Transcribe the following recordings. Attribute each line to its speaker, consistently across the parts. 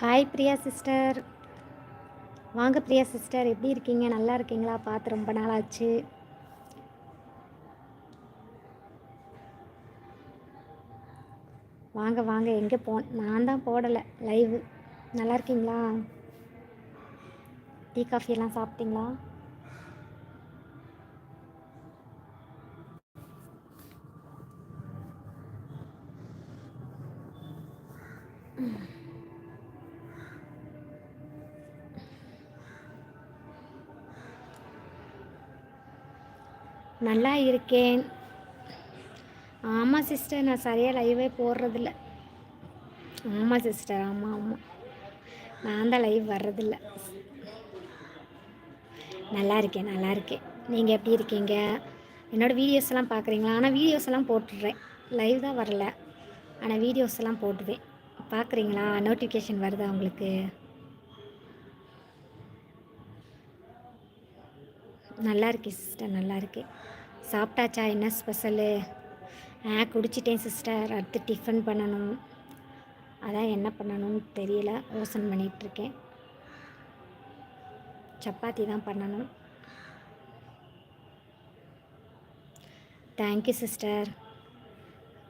Speaker 1: Hi Priya sister வாங்க Priya sister எப்படி இருக்கீங்க? நல்லா இருக்கீங்களா? பார்த்து ரொம்ப நாள் ஆச்சு வாங்க வாங்க. எங்கே போ நான் தான் போடலை. லைவு நல்லா இருக்கீங்களா? டீ காஃபி எல்லாம் சாப்பிட்டீங்களா? நல்லா இருக்கேன். ஆமாம் சிஸ்டர் நான் சரியாக லைவே போடுறதில்ல. ஆமாம் சிஸ்டர் ஆமாம் ஆமாம் நான் தான் லைவ் வர்றதில்ல. நல்லா இருக்கேன் நல்லா இருக்கேன். நீங்கள் எப்படி இருக்கீங்க? என்னோடய வீடியோஸ் எல்லாம் பார்க்குறீங்களா ஆனால் வீடியோஸ் எல்லாம் போட்டுடுறேன். லைவ் தான் வரல. ஆனால் வீடியோஸ் எல்லாம் போட்டுவேன் பார்க்குறீங்களா நோட்டிஃபிகேஷன் வருதா உங்களுக்கு? நல்லா இருக்கேன் சிஸ்டர் நல்லா இருக்கேன். சாப்பிட்டாச்சா? என்ன ஸ்பெஷலு? ஆ குடிச்சிட்டேன் சிஸ்டர். அடுத்து டிஃபன் பண்ணணும். அதான் என்ன பண்ணணும்னு தெரியல. யோசனை பண்ணிகிட்ருக்கேன் சப்பாத்தி தான் பண்ணணும். தேங்க்யூ சிஸ்டர்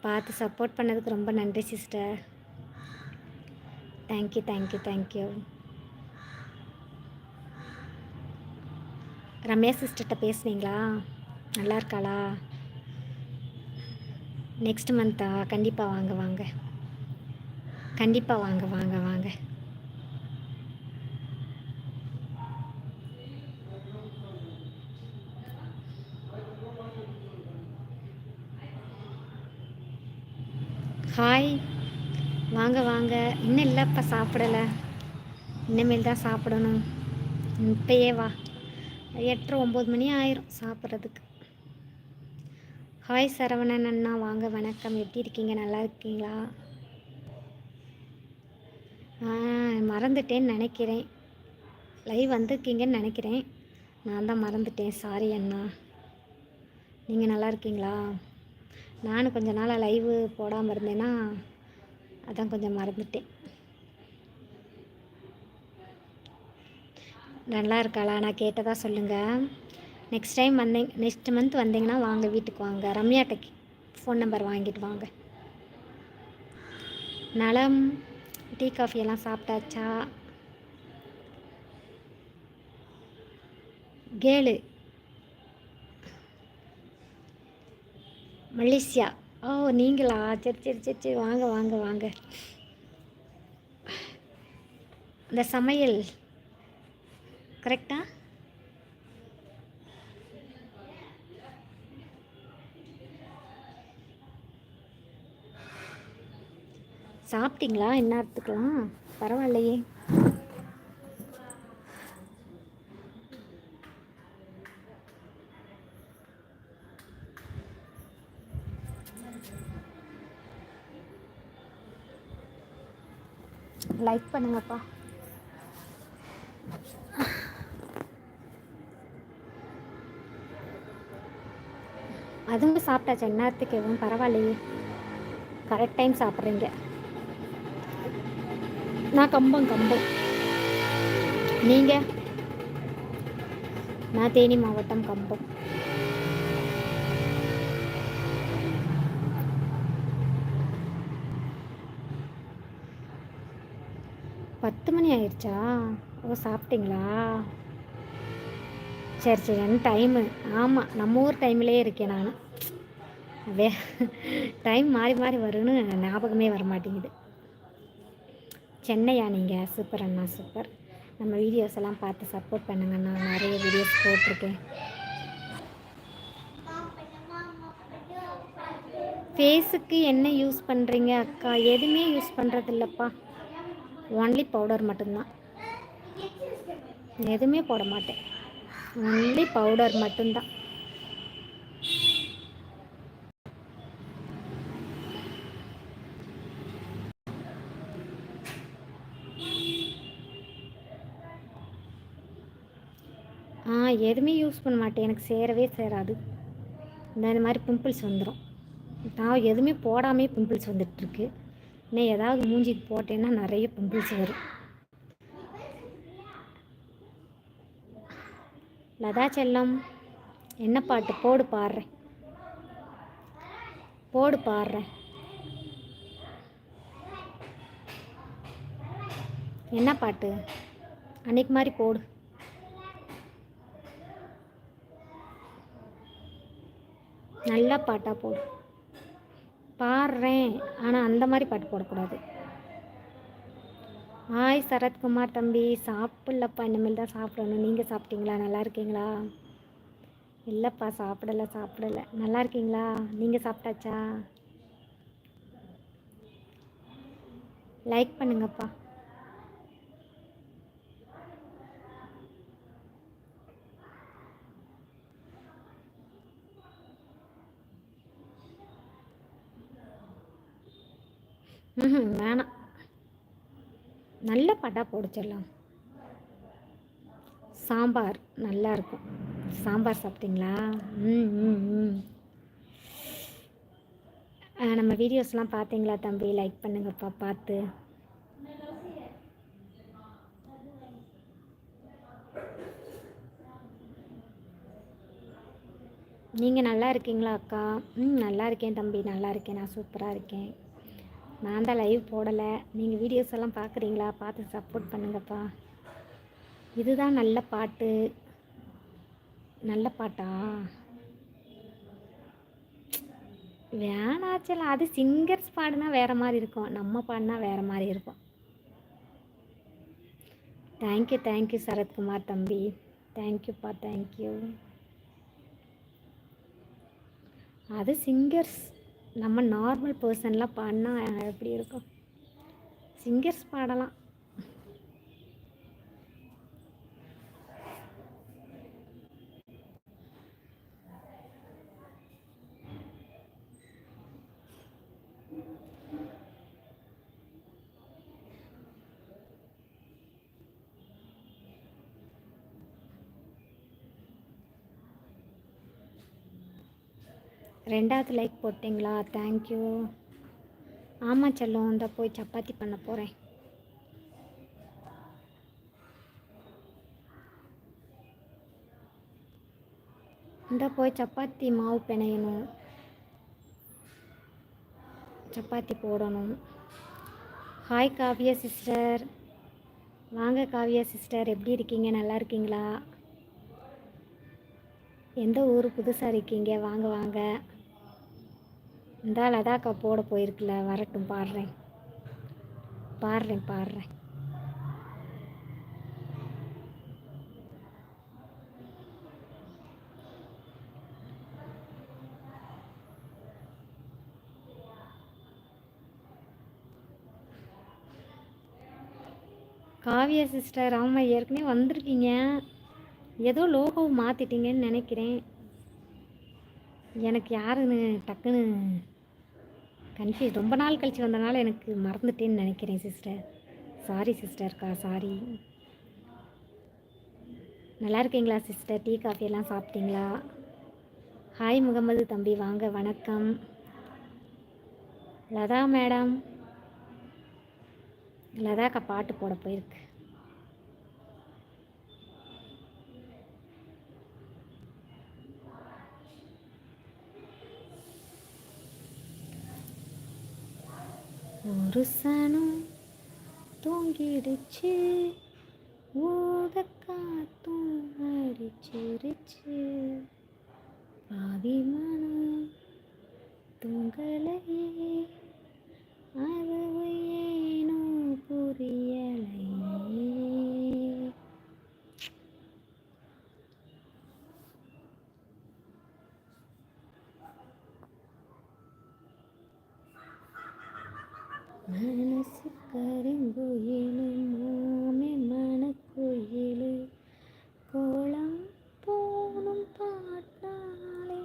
Speaker 1: பார்த்து சப்போர்ட் பண்ணதுக்கு ரொம்ப நன்றி sister thank you thank you thank you Ramya சிஸ்டர்கிட்ட பேசுனீங்களா? நல்லா இருக்காளா நெக்ஸ்ட் மந்த்தா கண்டிப்பாக வாங்க வாங்க. கண்டிப்பாக வாங்க வாங்க வாங்க. ஹாய் வாங்க வாங்க. இன்னும் இல்லைப்பா சாப்பிடலை. இனிமேல் தான் சாப்பிடணும். இப்பயே வா. எட்டரை ஒம்பது மணி ஆயிரும் சாப்பிட்றதுக்கு. ஹாய் சரவணன் அண்ணா வாங்க வணக்கம். எப்படி இருக்கீங்க? நல்லா இருக்கீங்களா? மறந்துட்டேன்னு நினைக்கிறேன். லைவ் வந்திருக்கீங்கன்னு நினைக்கிறேன். நான் தான் மறந்துட்டேன். சாரி அண்ணா. நீங்கள் நல்லா இருக்கீங்களா? நானும் கொஞ்ச நாளாக லைவு போடாமல் இருந்தேன்னா அதான் கொஞ்சம் மறந்துட்டேன். நல்லா இருக்காளா? நான் கேட்டதாக சொல்லுங்கள் நெக்ஸ்ட் டைம் வந்தீங்க நெக்ஸ்ட் மந்த் வந்தீங்கன்னா வாங்க வீட்டுக்கு வாங்க. ரம்யாட்ட ஃபோன் நம்பர் வாங்கிட்டு வாங்க. நலம் டீ காஃபி எல்லாம் சாப்பிட்டாச்சா? கேளு. மலேசியா. ஓ நீங்களா? சரி சரி சரி சரி. வாங்க வாங்க வாங்க. இந்த சமையல் கரெக்டா சாப்பிட்டீங்களா? என்ன பரவாயில்லையே. லைக் பண்ணுங்கப்பா. அதுவும் சாப்பிட்டாச்சு? நேரத்துக்கு எதுவும் பரவாயில்லையே. கரெக்ட் டைம் சாப்பிட்றீங்க. நான் கம்பம் கம்பம். நீங்கள் நான் தேனி மாவட்டம் கம்பம். பத்து மணி ஆயிடுச்சா ஓ சாப்பிட்டீங்களா? சரி சரி என்ன டைமு ஆமாம் நம்ம ஊர் டைம்லேயே இருக்கேன் நான். வே டைம் மாறி மாறி வரும்னு ஞாபகமே வர மாட்டேங்குது. சென்னையா நீங்கள் சூப்பர் அண்ணா சூப்பர். நம்ம வீடியோஸ் எல்லாம் பார்த்து சப்போர்ட் பண்ணுங்கண்ணா நிறைய வீடியோஸ் போட்டிருக்கேன். ஃபேஸுக்கு என்ன யூஸ் பண்ணுறீங்க அக்கா? எதுவுமே யூஸ் பண்ணுறது இல்லைப்பா ஒன்லி பவுடர் மட்டும்தான். எதுவுமே போட மாட்டேன். ஒன்லி பவுடர் மட்டும்தான். நான் எதுவுமே யூஸ் பண்ண மாட்டேன். எனக்கு சேரவே சேராது. இந்த மாதிரி பிம்பிள்ஸ் வந்துடும் நான் எதுவுமே போடாமே பிம்பிள்ஸ் வந்துட்டுருக்கு. இன்னும் ஏதாவது மூஞ்சிக்கு போட்டேன்னா நிறைய பிம்பிள்ஸ் வரும். லதா செல்லம் என்ன பாட்டு? போடு பாடுறேன். போடு பாடுறேன். என்ன பாட்டு? அன்னைக்கு மாதிரி போடு. நல்ல பாட்டாக போடு. பாடுறேன். ஆனால் அந்த மாதிரி பாட்டு போடக்கூடாது. ஹாய் சரத்குமார் தம்பி சாப்பிட்லப்பா. இனிமேல் தான் சாப்பிடணும். நீங்கள் சாப்பிட்டீங்களா? நல்லா இருக்கீங்களா? இல்லைப்பா சாப்பிடலை சாப்பிடல. நல்லா இருக்கீங்களா? நீங்கள் சாப்பிட்டாச்சா? லைக் பண்ணுங்கப்பா. ம் வேணாம். நல்ல பாட்டாக போடிச்சிடலாம் சாம்பார் நல்லா இருக்கும். சாம்பார் சாப்பிட்டீங்களா? ம் ம் ம். நம்ம வீடியோஸ்லாம் பார்த்தீங்களா தம்பி? லைக் பண்ணுங்கப்பா பார்த்து. நீங்கள் நல்லா இருக்கீங்களா அக்கா? ம் நல்லா இருக்கேன் தம்பி. நல்லா இருக்கேன். நான் சூப்பராக இருக்கேன். நான் தான் லைவ் போடலை. நீங்கள் வீடியோஸ் எல்லாம் பார்க்குறீங்களா? பார்த்து சப்போர்ட் பண்ணுங்கப்பா. இதுதான் நல்ல பாட்டு. நல்ல பாட்டா? வேணாச்சல அது சிங்கர்ஸ் பாடுனா வேறு மாதிரி இருக்கும். நம்ம பாடினா வேறு மாதிரி இருக்கும். தேங்க்யூ தேங்க்யூ சரத்குமார் தம்பி. தேங்க்யூப்பா தேங்க்யூ அது சிங்கர்ஸ் நம்ம நார்மல் பர்சன்லாம் பாடினா எப்படி இருக்கும்? சிங்கர்ஸ் பாடலாம். ரெண்டாவது லைக் போட்டிங்களா? தேங்க்யூ ஆமாம் செல்லம் இந்த போய் சப்பாத்தி பண்ண போகிறேன் இந்த போய் சப்பாத்தி மாவு பிணையணும் சப்பாத்தி போடணும். ஹாய் காவியா சிஸ்டர் வாங்க காவியா சிஸ்டர் எப்படி இருக்கீங்க? நல்லா இருக்கீங்களா? எந்த ஊர் புதுசாக இருக்கீங்க? வாங்க வாங்க. இந்த லதாக்கா போட போயிருக்குல்ல வரட்டும் பாடுறேன். பாடுறேன் பாடுறேன். காவியா சிஸ்டர் ஆமாம் ஏற்கனவே வந்திருக்கீங்க. ஏதோ லோகோ மாற்றிட்டீங்கன்னு நினைக்கிறேன். எனக்கு யாருன்னு டக்குன்னு கன்ஃபியூஸ் ரொம்ப நாள் கழிச்சு வந்தனால எனக்கு மறந்துட்டேன்னு நினைக்கிறேன் சிஸ்டர் சாரி சிஸ்டர்க்கா சாரி நல்லா இருக்கீங்களா சிஸ்டர் டீ காஃபி எல்லாம் சாப்பிட்டீங்களா? ஹாய் முகமது தம்பி. வாங்க வணக்கம். லதா மேடம் லதாக்கா பாட்டு போட போயிருக்கு. ஒரு சனம் தூங்கிடுச்சு. ஊத காத்தும் அடிச்சிருச்சு. பாவி மனம் தூங்கலையே. அது ஏனோ புரியலையே மனசு கருங்குயிலு மாமே மனக்குயிலு. கோலம் போனும் பாட்டாலே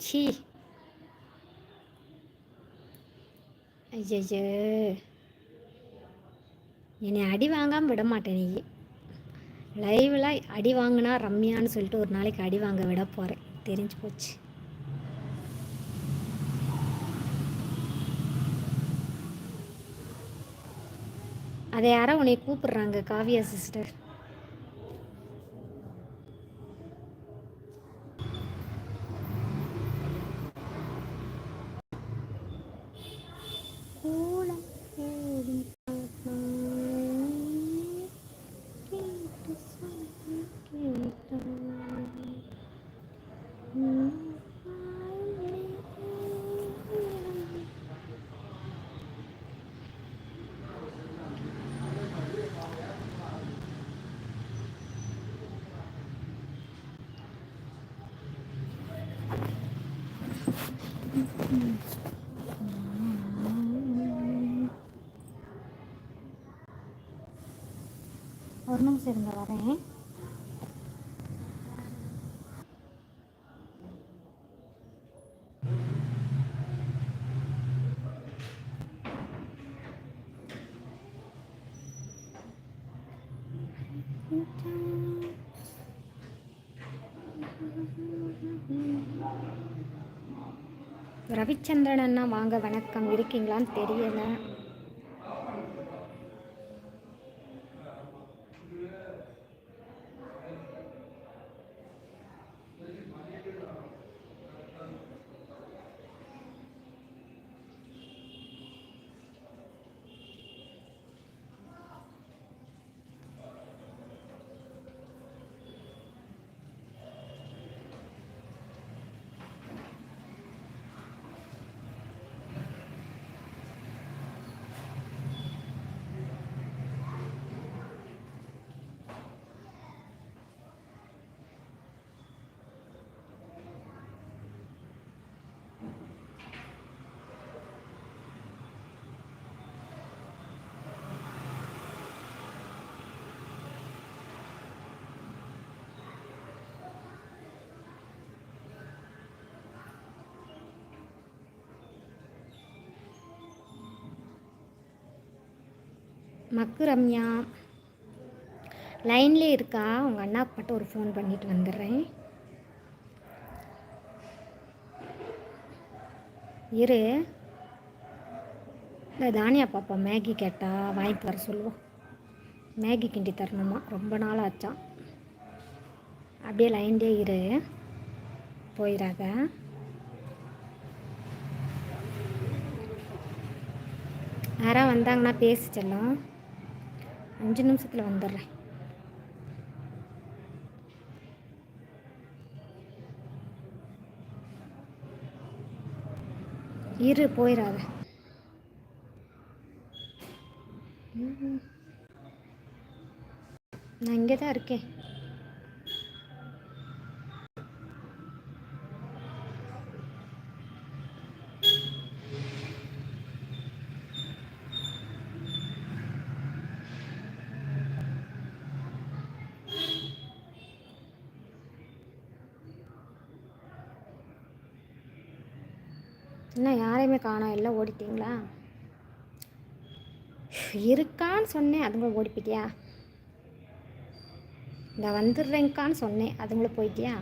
Speaker 1: சீ ஐயையோ. என்னை அடி வாங்காமல் விட மாட்டேன் நீ. லைவில் அடி வாங்கினா ரம்யான்னு சொல்லிட்டு ஒரு நாளைக்கு அடி வாங்க விட போகிறேன் தெரிஞ்சு போச்சு. அதை யாரோ உன்னை கூப்பிடுறாங்க காவியா சிஸ்டர் ஒரு நிமிஷம் இருங்க வரேன். ரவிச்சந்திரன் அண்ணா வாங்க வணக்கம். இருக்கீங்களான்னு தெரியலை. மக்கு ரம்யா. லைன்லேயே இருக்கா? உங்கள் அண்ணாக்கு மட்டும் ஒரு ஃபோன் பண்ணிட்டு வந்துடுறேன். இரு. இந்த தானியா பாப்பா மேகி கேட்டால் வாங்கிட்டு வர சொல்லுவோம் மேகி கிண்டி தரணுமா? ரொம்ப நாள் ஆச்சான் அப்படியே லைன்லேயே இரு. போயிடாத யாராவது வந்தாங்கன்னா பேசி அஞ்சு நிமிஷத்தில் வந்துடுறேன் இரு போயிடாத நான் இங்கே தான் இருக்கேன் என்ன யாரையுமே காணோம். எல்லாம் ஓடிட்டீங்களா? இருக்கான்னு சொன்னேன். அதுங்களும் ஓடி போயிட்டியா இந்த வந்துடுறேங்க்கான்னு சொன்னேன். அதுங்களும் போயிட்டியா?